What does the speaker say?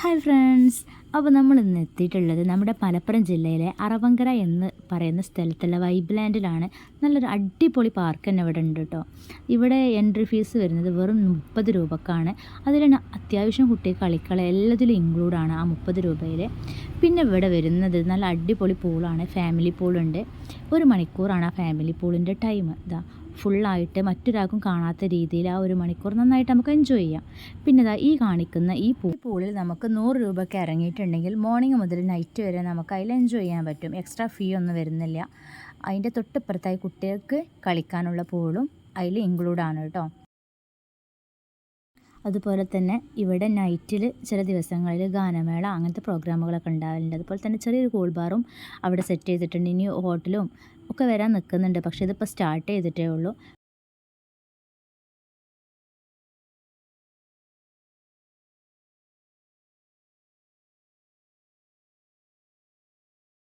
Hi friends അപ്പോൾ നമ്മൾ ഇന്ന് എത്തിയിട്ടുള്ളത് നമ്മുടെ മലപ്പുറം ജില്ലയിലെ അറവങ്കര എന്ന് പറയുന്ന സ്ഥലത്തുള്ള വൈബ്ലാൻഡിലാണ്. നല്ലൊരു അടിപൊളി പാർക്ക് തന്നെ ഇവിടെ ഉണ്ട് കേട്ടോ. ഇവിടെ എൻട്രി ഫീസ് വരുന്നത് വെറും മുപ്പത് രൂപക്കാണ്. അതിലാണ് അത്യാവശ്യം കുട്ടികൾ കളിക്കള എല്ലാത്തിലും ഇൻക്ലൂഡാണ് ആ മുപ്പത് രൂപയിൽ പിന്നെ ഇവിടെ വരുന്നത് നല്ല അടിപൊളി പൂളാണ് ഫാമിലി പൂളുണ്ട് ഒരു മണിക്കൂറാണ് ആ ഫാമിലി പൂളിന്റെ ടൈം ഇതാ ഫുള്ളായിട്ട് മറ്റൊരാൾക്കും കാണാത്ത രീതിയിൽ ആ ഒരു മണിക്കൂർ നന്നായിട്ട് നമുക്ക് എൻജോയ് ചെയ്യാം. പിന്നെ ഈ കാണിക്കുന്ന ഈ പൂ പൂളിൽ നമുക്ക് നൂറ് രൂപയ്ക്ക് ഇറങ്ങിയിട്ടുണ്ടെങ്കിൽ മോർണിംഗ് മുതൽ നൈറ്റ് വരെ നമുക്ക് അതിൽ എൻജോയ് ചെയ്യാൻ പറ്റും. എക്സ്ട്രാ ഫീ ഒന്നും വരുന്നില്ല. അതിന്റെ തൊട്ടിപ്പുറത്തായി കുട്ടികൾക്ക് കളിക്കാനുള്ള പൂളും അതിൽ ഇൻക്ലൂഡാണ് കേട്ടോ. അതുപോലെ തന്നെ ഇവിടെ നൈറ്റിൽ ചില ദിവസങ്ങളിൽ ഗാനമേള അങ്ങനത്തെ പ്രോഗ്രാമുകളൊക്കെ ഉണ്ടാവലുണ്ട്. അതുപോലെ തന്നെ ചെറിയൊരു കൂൾ ബാറും അവിടെ സെറ്റ് ചെയ്തിട്ടുണ്ട്. ഇനി ഹോട്ടലും ഒക്കെ വരാൻ നിൽക്കുന്നുണ്ട് പക്ഷേ ഇതിപ്പോൾ സ്റ്റാർട്ട് ചെയ്തിട്ടേ ഉള്ളൂ.